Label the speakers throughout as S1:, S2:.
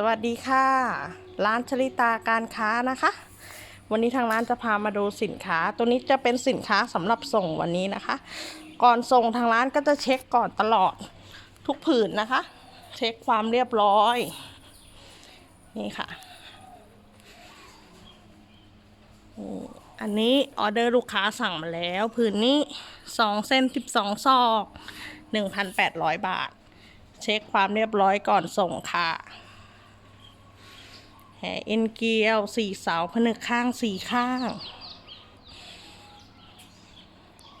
S1: สวัสดีค่ะ ร้านชลิตาการค้านะคะ วันนี้ทางร้านจะพามาดูสินค้า ตัวนี้จะเป็นสินค้าสำหรับส่งวันนี้นะคะ ก่อนส่งทางร้านก็จะเช็คก่อนตลอดทุกผืนนะคะ เช็คความเรียบร้อย นี่ค่ะ อันนี้ออเดอร์ลูกค้าสั่งมาแล้วผืนนี้2เส้น12ซอก1,800บาท เช็คความเรียบร้อยก่อนส่งค่ะ แหเอ็นเกลียวสี่เสาผนึกข้างสี่ข้าง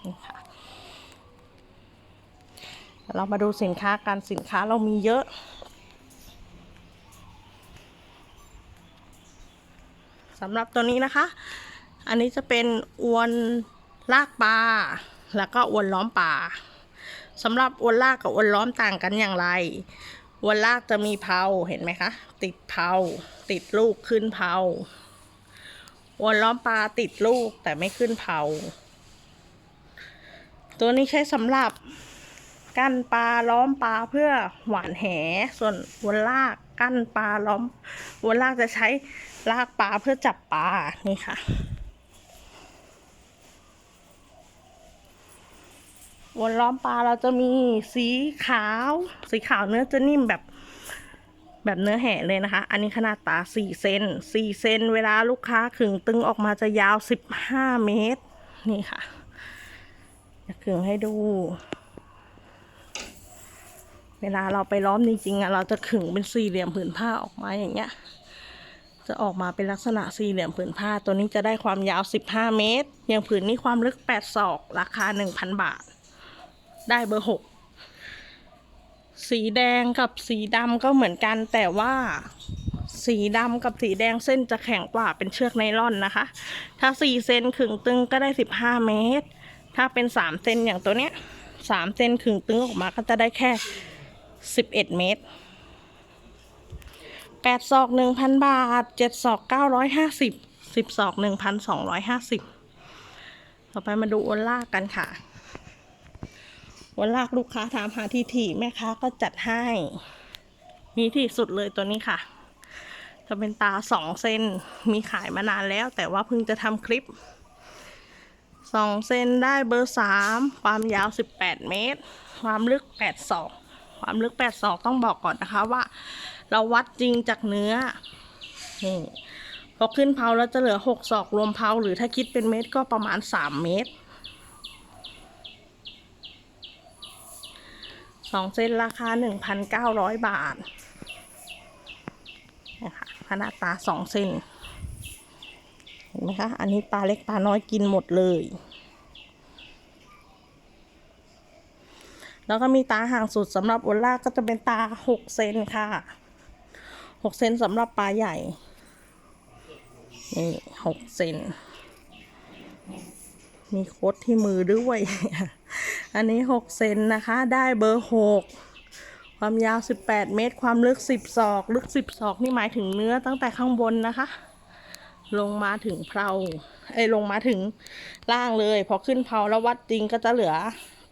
S1: นี่ค่ะเรามาดูสินค้ากันสินค้าเรามีเยอะสำหรับตัวนี้นะคะ อันนี้จะเป็นอวนลากปลา แล้วก็อวนล้อมปลาสำหรับอวนลากกับอวนล้อมต่างกันอย่างไร วนลากจะมีเพาเห็นไหมคะ ติดเพาติดลูกขึ้นเพาวนล้อมปลาติดลูกแต่ไม่ขึ้นเพาตัวนี้ใช้สำหรับกั้นปลาล้อมปลาเพื่อหวานแห ส่วนวนลากกั้นปลาล้อม วนลากจะใช้ลากปลาเพื่อจับปลานี่ค่ะ วนล้อมปลาเราจะมีสีขาว สีขาวเนื้อจะนิ่มแบบแบบเนื้อแห่เลยนะคะ อันนี้ขนาดตาสี่เซนสี่เซน เวลาลูกค้าขึงตึงออกมาจะยาวสิบห้าเมตร นี่ค่ะจะขึงให้ดู เวลาเราไปล้อมจริงๆอะเราจะขึงเป็นสี่เหลี่ยมผืนผ้าออกมาอย่างเงี้ย จะออกมาเป็นลักษณะสี่เหลี่ยมผืนผ้า ตัวนี้จะได้ความยาว 15 เมตร อย่างผืนนี้ความลึก 8 ศอก ราคา 1,000 บาท ได้เบอร์หกสีแดงกับสีดำก็เหมือนกัน แต่ว่าสีดำกับสีแดงเส้นจะแข็งกว่าเป็นเชือกไนล่อนนะคะ ถ้าสี่เซนขึงตึงก็ได้15เมตร ถ้าเป็นสามเซนอย่างตัวเนี้ยสามเซนขึงตึงออกมาก็จะได้แค่11เอ็ดเมตรแปดศอกหนึ่งพันบาทเจ็ดศอกเก้าร้อยห้าสิบสิบศอกหนึ่งพันสองร้อยห้าสิบต่อไปมาดูโอนลากกันค่ะ โอนลากลูกค้าถามหาที่ถี่แม่ค้าก็จัดให้ มีที่สุดเลยตัวนี้ค่ะ จะเป็นตาสองเซนมีขายมานานแล้ว แต่ว่าเพิ่งจะทำคลิปสองเซนได้เบอร์สามความยาวสิบแปดเมตร ความลึกแปดศอกความลึกแปดศอกต้องบอกก่อนนะคะว่า เราวัดจริงจากเนื้อนี่พอขึ้นเพาแล้วจะเหลือหกศอกรวมเพาหรือถ้าคิดเป็นเมตรก็ประมาณสามเมตร สองเส้นราคาหนึ่งพันเก้าร้อยบาทนะคะขนาดตาสองเส้นเห็นไหมคะ อันนี้ปลาเล็กปลาน้อยกินหมดเลย แล้วก็มีตาห่างสุดสำหรับโอล่าก็จะเป็นตาหกเซนค่ะหกเซนสำหรับปลาใหญ่ นี่หกเซน มีโค้ดที่มือด้วย อันนี้หกเซนนะคะ ได้เบอร์หกความยาวสิบแปดเมตร ความลึกสิบศอก ลึกสิบศอก นี่หมายถึงเนื้อตั้งแต่ข้างบนนะคะ ลงมาถึงเพลาเอ้ยลงมาถึงล่างเลย พอขึ้นเพลาแล้ววัดจริงก็จะเหลือ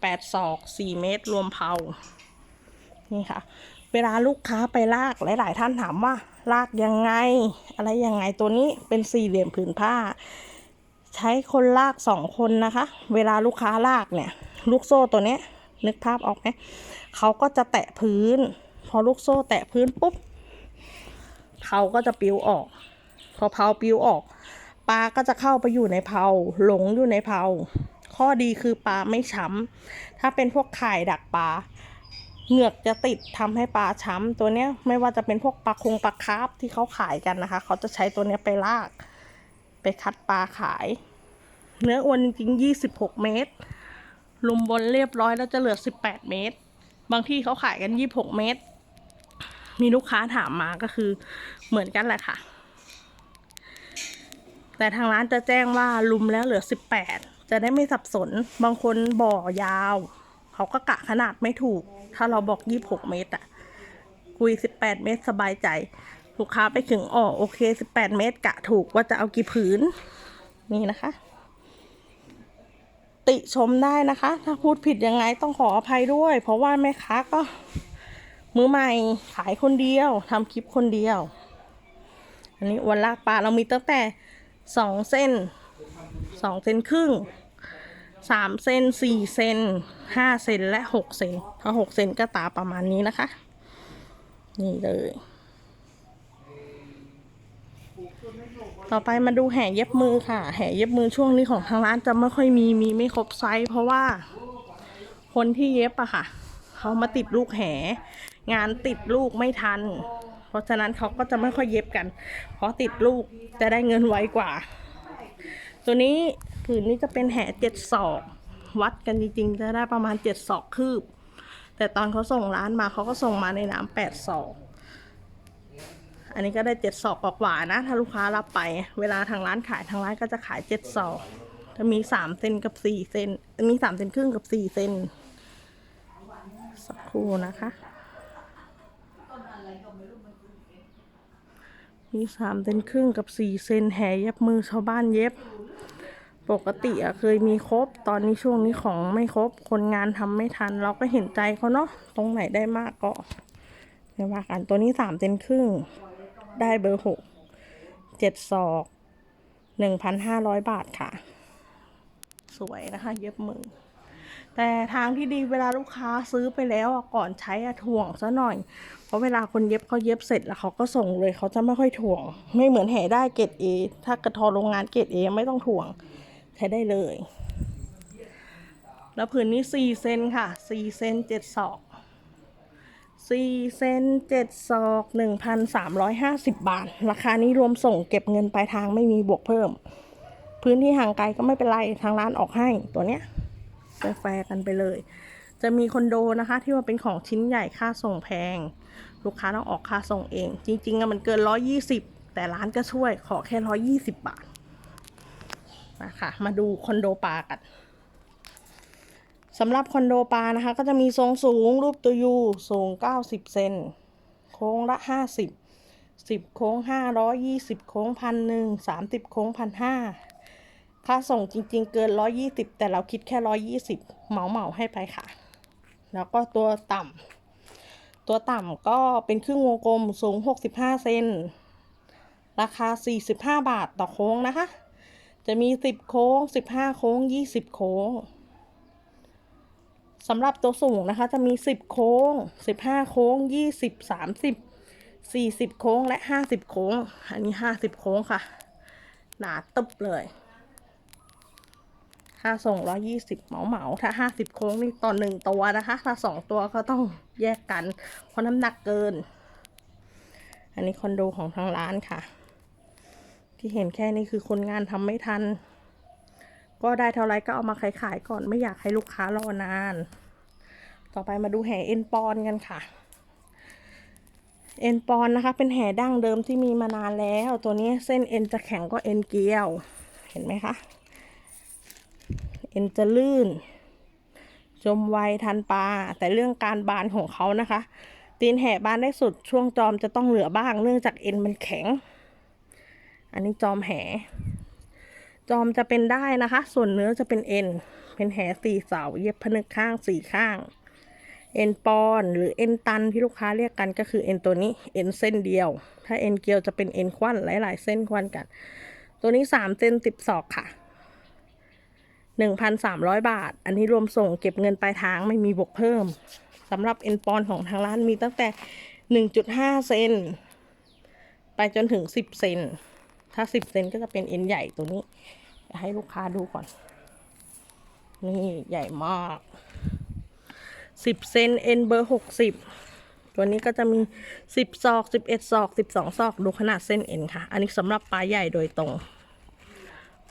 S1: แปดศอกสี่เมตร รวมเพลานี่ค่ะ เวลาลูกค้าไปลาก หลาย ๆ ท่านถามว่า ลากยังไง อะไรยังไงตัวนี้เป็นสี่เหลี่ยมผืนผ้า ใช้คนลากสองคนนะคะ เวลาลูกค้าลากเนี่ย ลูกโซ่ตัวเนี้ยนึกภาพออกไหมเขาก็จะแตะพื้น พอลูกโซ่แตะพื้นปุ๊บเขาก็จะปลิวออก พอเพาปลิวออกปลาก็จะเข้าไปอยู่ในเพาหลงอยู่ในเพาข้อดีคือปลาไม่ช้ำ ถ้าเป็นพวกข่ายดักปลา เหงือกจะติดทำให้ปลาช้ำ ตัวเนี้ยไม่ว่าจะเป็นพวกปลาคงปลาคาร์ฟที่เขาขายกันนะคะ เขาจะใช้ตัวเนี้ยไปลาก ไปคัดปลาขาย เนื้ออวนจริงๆ26 เมตร ลุมบนเรียบร้อยแล้วจะเหลือ 18 เมตร บางที่เขาขายกัน 26 เมตร มีลูกค้าถามมาก็คือเหมือนกันแหละค่ะ แต่ทางร้านจะแจ้งว่าลุมแล้วเหลือ 18 จะได้ไม่สับสน บางคนบ่อยาว เขาก็กะขนาดไม่ถูก ถ้าเราบอก 26 เมตรอะคุย 18 เมตรสบายใจ ลูกค้าไปถึงอ๋อโอเค18เมตรกะถูกว่าจะเอากี่ผืน นี่นะคะ ติชมได้นะคะ ถ้าพูดผิดยังไงต้องขออภัยด้วย เพราะว่าแม่ค้าก็ มือใหม่ขายคนเดียวทำคลิปคนเดียว อันนี้วันลากปลาเรามีตั้งแต่สองเส้นสองเซนครึ่งสามเซนสี่เซนห้าเซนและหกเซนถ้าหกเซนก็ตาประมาณนี้นะคะ นี่เลย ต่อไปมาดูแห่เย็บมือค่ะ แห่เย็บมือช่วงนี้ของทางร้านจะไม่ค่อยมีมีไม่ครบไซส์เพราะว่าคนที่เย็บอะค่ะเขามาติดลูกแห่งานติดลูกไม่ทัน เพราะฉะนั้นเขาก็จะไม่ค่อยเย็บกัน เพราะติดลูกจะได้เงินไวกว่า ตัวนี้ผืนนี้จะเป็นแห่เจ็ดศอก วัดกันจริงๆ จะได้ประมาณเจ็ดศอกคืบ แต่ตอนเขาส่งร้านมาเขาก็ส่งมาในน้ำแปดศอก อันนี้ก็ได้เจ็ดศอกกว่านะ ถ้าลูกค้ารับไป เวลาทางร้านขายทางร้านก็จะขายเจ็ดศอกจะมีสามเซนกับสี่เซนมีสามเซนครึ่งกับสี่เซนสักครู่นะคะ มีสามเซนครึ่งกับสี่เซนแห่เย็บมือชาวบ้านเย็บ ปกติอะเคยมีครบ ตอนนี้ช่วงนี้ของไม่ครบ คนงานทำไม่ทัน เราก็เห็นใจเขาเนาะ ตรงไหนได้มากก็ไม่ว่ากัน ตัวนี้สามเซนครึ่ง ได้เบอร์หกเจ็ดศอกหนึ่งพันห้าร้อยบาทค่ะ สวยนะคะ เย็บมือ แต่ทางที่ดีเวลาลูกค้าซื้อไปแล้วก่อนใช้อะถ่วงซะหน่อย เพราะเวลาคนเย็บเขาเย็บเสร็จแล้วเขาก็ส่งเลยเขาจะไม่ค่อยถ่วง ไม่เหมือนแห่ได้เกรดเอถ้ากระทอโรงงานเกรดเอไม่ต้องถ่วงใช้ได้เลย แล้วผืนนี้สี่เซนค่ะสี่เซนเจ็ดศอก สี่เซนเจ็ดศอกหนึ่งพันสามร้อยห้าสิบบาท ราคานี้รวมส่งเก็บเงินปลายทางไม่มีบวกเพิ่ม พื้นที่ห่างไกลก็ไม่เป็นไร ทางร้านออกให้ตัวเนี้ยแฟร์กันไปเลย จะมีคอนโดนะคะ ที่ว่าเป็นของชิ้นใหญ่ค่าส่งแพง ลูกค้าต้องออกค่าส่งเอง จริงๆอะมันเกินร้อยี่สิบแต่ร้านก็ช่วยขอแค่ร้อยี่สิบบาทนะคะมาดูคอนโดปลากัน สำหรับคอนโดปลานะคะ ก็จะมีทรงสูงรูปตัวยูสูง 90 เซนโค้งละ 50 10 โค้ง 500 20 โค้งพันหนึ่ง30โค้งพันห้าค่าส่งจริง ๆ เกิน 120 แต่เราคิดแค่ 120 เหมาเหมาให้ไปค่ะ แล้วก็ตัวต่ำตัวต่ำก็เป็นครึ่งวงกลมสูง 65 เซนราคา 45 บาทต่อโค้งนะคะ จะมีสิบโค้งสิบห้าโค้งยี่สิบโค้ง สำหรับตัวสูงนะคะ จะมีสิบโค้งสิบห้าโค้งยี่สิบสามสิบสี่สิบโค้งและห้าสิบโค้ง อันนี้ห้าสิบโค้งค่ะ หนาตึบเลยค่าส่งร้อยี่สิบเหมาเหมาถ้าห้าสิบโค้งนี่ต่อหนึ่งตัวนะคะ ถ้าสองตัวก็ต้องแยกกัน เพราะน้ำหนักเกิน อันนี้คอนโดของทางร้านค่ะ ที่เห็นแค่นี้คือคนงานทำไม่ทัน ก็ได้เท่าไรก็เอามาขายขายก่อนไม่อยากให้ลูกค้ารอนาน ต่อไปมาดูแห่เอ็นปอนกันค่ะ เอ็นปอนนะคะ เป็นแห่ดั้งเดิมที่มีมานานแล้ว ตัวนี้เส้นเอ็นจะแข็งก็เอ็นเกลียว เห็นไหมคะ เอ็นจะลื่น จมไวทันปลา แต่เรื่องการบานของเขานะคะ ตีนแห่บานได้สุดช่วงจอมจะต้องเหลือบ้าง เนื่องจากเอ็นมันแข็ง อันนี้จอมแห จอมจะเป็นได้นะคะ ส่วนเนื้อจะเป็นเอ็น เป็นแหสี่เสา เย็บผนึกข้างสี่ข้าง เอ็นปอนหรือเอ็นตันที่ลูกค้าเรียกกันก็คือเอ็นตัวนี้ เอ็นเส้นเดียว ถ้าเอ็นเกลียวจะเป็นเอ็นควันหลายๆ เส้นควันกัน ตัวนี้สามเซนติบศอกค่ะหนึ่งพันสามร้อยบาท อันนี้รวมส่งเก็บเงินปลายทางไม่มีบวกเพิ่มสำหรับเอ็นปอนของทางร้านมีตั้งแต่หนึ่งจุดห้าเซนไปจนถึงสิบเซน ถ้าสิบเซนก็จะเป็นเอ็นใหญ่ตัวนี้ ให้ลูกค้าดูก่อน นี่ใหญ่มากสิบเซนเอ็นเบอร์หกสิบตัวนี้ก็จะมีสิบศอกสิบเอ็ดศอกสิบสองศอกดูขนาดเส้นเอ็นค่ะ อันนี้สำหรับปลาใหญ่โดยตรง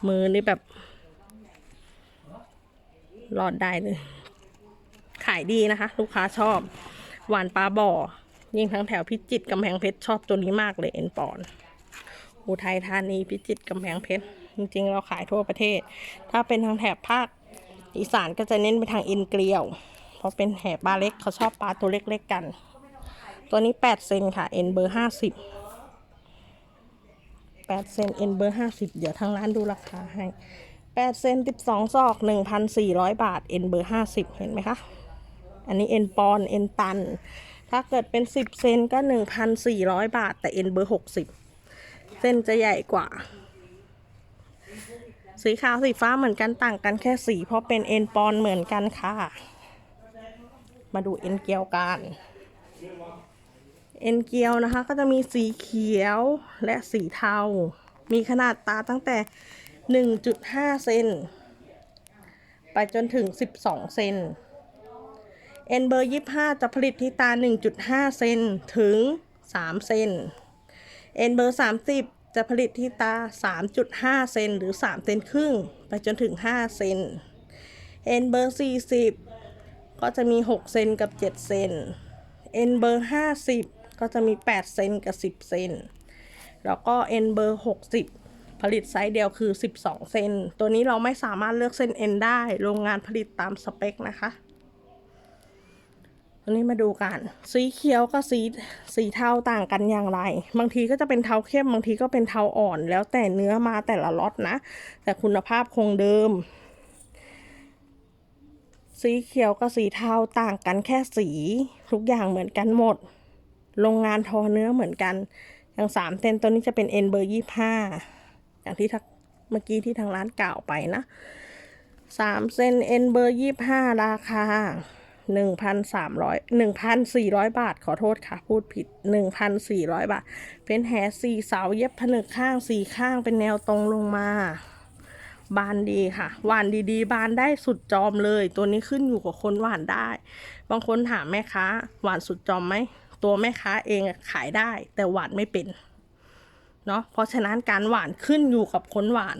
S1: มือนี่แบบรอดได้เลย ขายดีนะคะ ลูกค้าชอบ หวานปลาบ่อ ยิ่งทั้งแถวพิจิตรกำแพงเพชรชอบตัวนี้มากเลยเอ็นปอน อุทัยธานีพิจิตรกำแพงเพชรจริงๆ เราขายทั่วประเทศ ถ้าเป็นทางแถบภาคอีสานก็จะเน้นไปทางอ็นเกลียว เพราะเป็นแถบปลาเล็กเขาชอบปลาตัวเล็กๆกัน ตัวนี้8เซนค่ะเอ็นเบอร์50 8เซนเอ็นเบอร์50เดี๋ยวทางร้านดูราคาให้8เซน12ซอก1,400บาทเอ็นเบอร์50เห็นไหมคะอันนี้เอ็นปอนเอ็นตัน ถ้าเกิดเป็น10เซนก็1,400บาท แต่เอ็นเบอร์60เส้ ส้นจะใหญ่กว่า สีขาวสีฟ้าเหมือนกันต่างกันแค่สีเพราะเป็นเอ็นปอนเหมือนกันค่ะ มาดูเอ็นเกลียวกัน เอ็นเกลียวนะคะ ก็จะมีสีเขียวและสีเทา มีขนาดตาตั้งแต่ 1.5 เซนไปจนถึง 12 เซนเอ็นเบอร์ 25 จะผลิตที่ตา 1.5 เซนถึง 3 เซน เอ็นเบอร์ 30 จะผลิตที่ตา 3.5 เซนหรือ 3 เซนครึ่ง ไปจนถึง 5 เซน เอ็นเบอร์ 40 ก็จะมี 6 เซนกับ 7 เซน เอ็นเบอร์ 50 ก็จะมี 8 เซนกับ 10 เซน แล้วก็เอ็นเบอร์ 60 ผลิตไซส์เดียวคือ 12 เซน ตัวนี้เราไม่สามารถเลือกเส้นเอ็นได้ โรงงานผลิตตามสเปคนะคะ อันนี้มาดูกัน สีเขียวกับสีสีเทาต่างกันอย่างไร บางทีก็จะเป็นเทาเข้มบางทีก็เป็นเทาอ่อน แล้วแต่เนื้อมาแต่ละล็อตนะ แต่คุณภาพคงเดิม สีเขียวกับสีเทาต่างกันแค่สี ทุกอย่างเหมือนกันหมด โรงงานทอเนื้อเหมือนกัน อย่างสามเซนตัวนี้จะเป็นเอ็นเบอร์ยี่ห้าอย่างที่เมื่อกี้ที่ทางร้านกล่าวไปนะสามเซนเอ็นเบอร์ยี่ห้าราคา หนึ่งพันสามร้อยหนึ่งพันสี่ร้อยบาท ขอโทษค่ะ พูดผิดหนึ่งพันสี่ร้อยบาท เป็นแหสี่เสาเย็บผนึกข้างสี่ข้างเป็นแนวตรงลงมา บานดีค่ะ หวานดีๆ บานได้สุดจอมเลย ตัวนี้ขึ้นอยู่กับคนหวานได้ บางคนถามแม่ค้า หวานสุดจอมไหม ตัวแม่ค้าเองขายได้ แต่หวานไม่เป็น เนาะ เพราะฉะนั้นการหวานขึ้นอยู่กับคนหวาน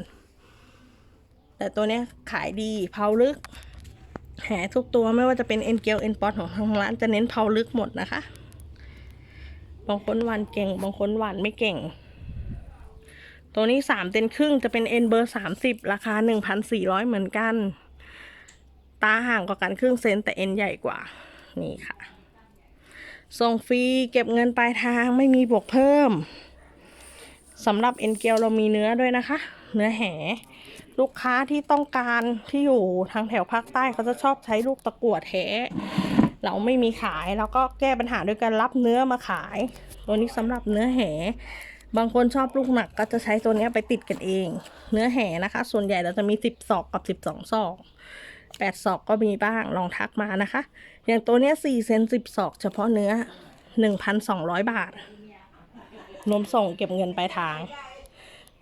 S1: แต่ตัวนี้ขายดี เผาลึก แหทุกตัวไม่ว่าจะเป็นเอ็นเกลเอ็นปอนของทางร้านจะเน้นเผาลึกหมดนะคะ บางคนหวานเก่ง บางคนหวานไม่เก่ง ตัวนี้สามเซนครึ่งจะเป็นเอ็นเบอร์สามสิบราคาหนึ่งพันสี่ร้อยเหมือนกัน ตาห่างกว่ากันครึ่งเซนแต่เอ็นใหญ่กว่า นี่ค่ะ ส่งฟรีเก็บเงินปลายทางไม่มีบวกเพิ่มสำหรับเอ็นเกลเรามีเนื้อด้วยนะคะ เนื้อแห ลูกค้าที่ต้องการที่อยู่ทางแถวภาคใต้เขาจะชอบใช้ลูกตะกั่วแท้เราไม่มีขายแล้วก็แก้ปัญหาด้วยการรับเนื้อมาขาย ตัวนี้สำหรับเนื้อแห บางคนชอบลูกหนักก็จะใช้ตัวนี้ไปติดกันเอง เนื้อแหนะคะ ส่วนใหญ่เราจะมีสิบศอกกับสิบสองศอกแปดศอกก็มีบ้างลองทักมานะคะ อย่างตัวนี้สี่เซนสิบศอกเฉพาะเนื้อหนึ่งพันสองร้อยบาทรวมส่งเก็บเงินปลายทาง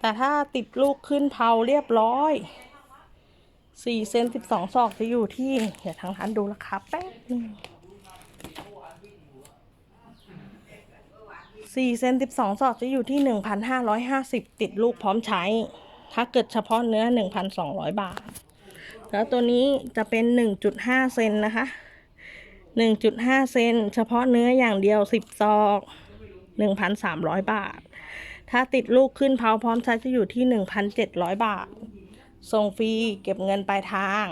S1: แต่ถ้าติดลูกขึ้นเผาเรียบร้อยสี่เซนสิบสองศอกจะอยู่ที่เดี๋ยวทางร้านดูราคาแป๊บนึงสี่เซนสิบสองศอกจะอยู่ที่หนึ่งพันห้าร้อยห้าสิบติดลูกพร้อมใช้ ถ้าเกิดเฉพาะเนื้อหนึ่งพันสองร้อยบาท แล้วตัวนี้จะเป็นหนึ่งจุดห้าเซนนะคะหนึ่งจุดห้าเซนเฉพาะเนื้ออย่างเดียวสิบซอกหนึ่งพันสามร้อยบาท ถ้าติดลูกขึ้นเผาพร้อมใช้จะอยู่ที่หนึ่งพันเจ็ดร้อยบาท ส่งฟรีเก็บเงินปลายทาง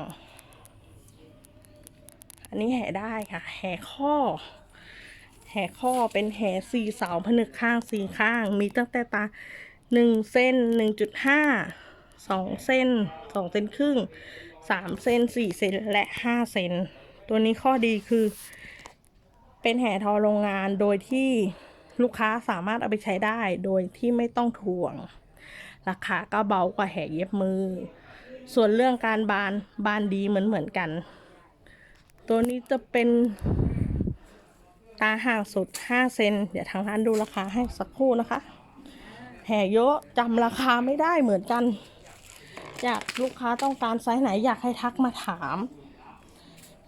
S1: อันนี้แห่ได้ค่ะ แห่ข้อ แห่ข้อเป็นแห่สี่เสาผนึกข้างสี่ข้าง มีตั้งแต่ตาหนึ่งเส้นหนึ่งจุดห้าสองเส้นสองเส้นครึ่งสามเส้นสี่เซนและห้าเซนตัวนี้ข้อดีคือ เป็นแห่ทอโรงงานโดยที่ ลูกค้าสามารถเอาไปใช้ได้โดยที่ไม่ต้องถ่วง ราคาก็เบากว่าแห่เย็บมือ ส่วนเรื่องการบานบานดีเหมือนเหมือนกัน ตัวนี้จะเป็นตาห่างสุด 5 เซน เดี๋ยวทางร้านดูราคาให้สักครู่นะคะ แห่เยอะจำราคาไม่ได้เหมือนกัน อยากลูกค้าต้องการไซส์ไหนอยากให้ทักมาถาม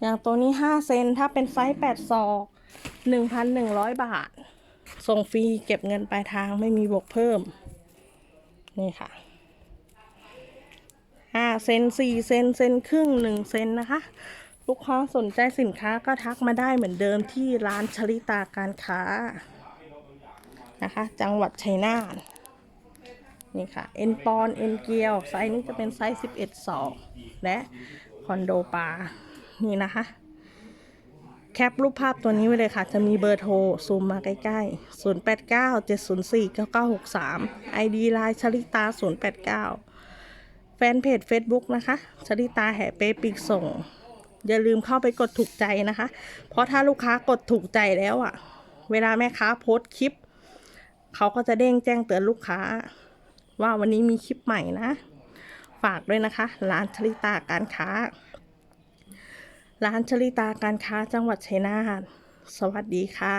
S1: อย่างตัวนี้ 5 เซน ถ้าเป็นไซส์8ศอก 1,100 บาท ส่งฟรีเก็บเงินปลายทางไม่มีบวกเพิ่ม นี่ค่ะ5เซน4เซนเซนครึ่ง1เซนนะคะ ลูกค้าสนใจสินค้าก็ทักมาได้เหมือนเดิมที่ร้านชลิตาการค้านะคะ จังหวัดชัยนาทนี่ค่ะ เอ็นปอน เอ็นเกียว ไซส์นี้จะเป็นไซส์11ศอกและคอนโดปลานี่นะคะ แคปรูปภาพตัวนี้ไว้เลยค่ะ จะมีเบอร์โทร ซูมมาใกล้ๆ 089 704 9963 ID ไลน์ชลิตา 089 แฟนเพจ Facebook นะคะ ชลิตาแห่เปปีกส่ง อย่าลืมเข้าไปกดถูกใจนะคะ เพราะถ้าลูกค้ากดถูกใจแล้วอะ่ะ เวลาแม่ค้าโพสต์คลิป เขาก็จะเด้งแจ้งเตือนลูกค้า ว่าวันนี้มีคลิปใหม่นะ ฝากด้วยนะคะ ร้านชลิตาการค้า ร้านชลิตาการค้าจังหวัดชัยนาท สวัสดีค่ะ